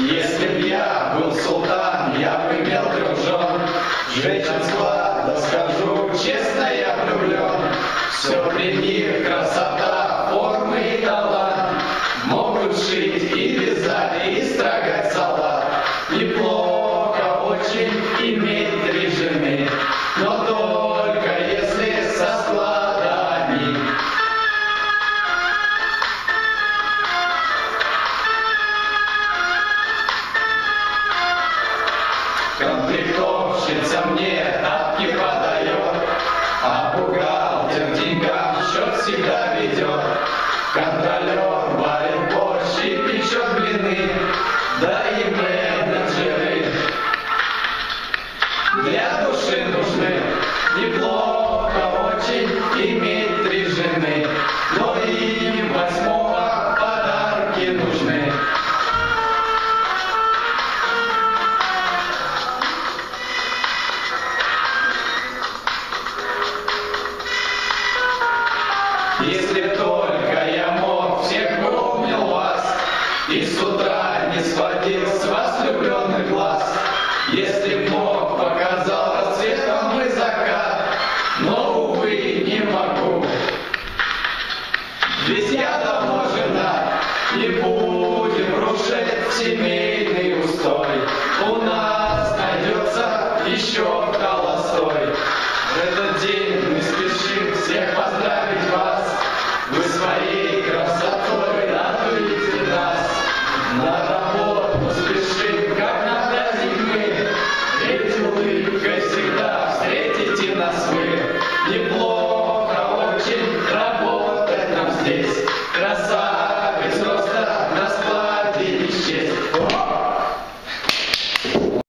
Если б я был султан, я бы имел трех жен. Женщин склада, скажу честно, я влюблен. Все при них красота, формы и талант. Комплектовщица мне тапки подает, а бухгалтер деньгам счет всегда ведет. Контролер И с утра не сводил с вас влюбленный глаз. Если мог, показал рассветом и закат Но, увы, не могу. Ведь я давно женат Не будем рушить семейный устой. У нас найдется еще Yes.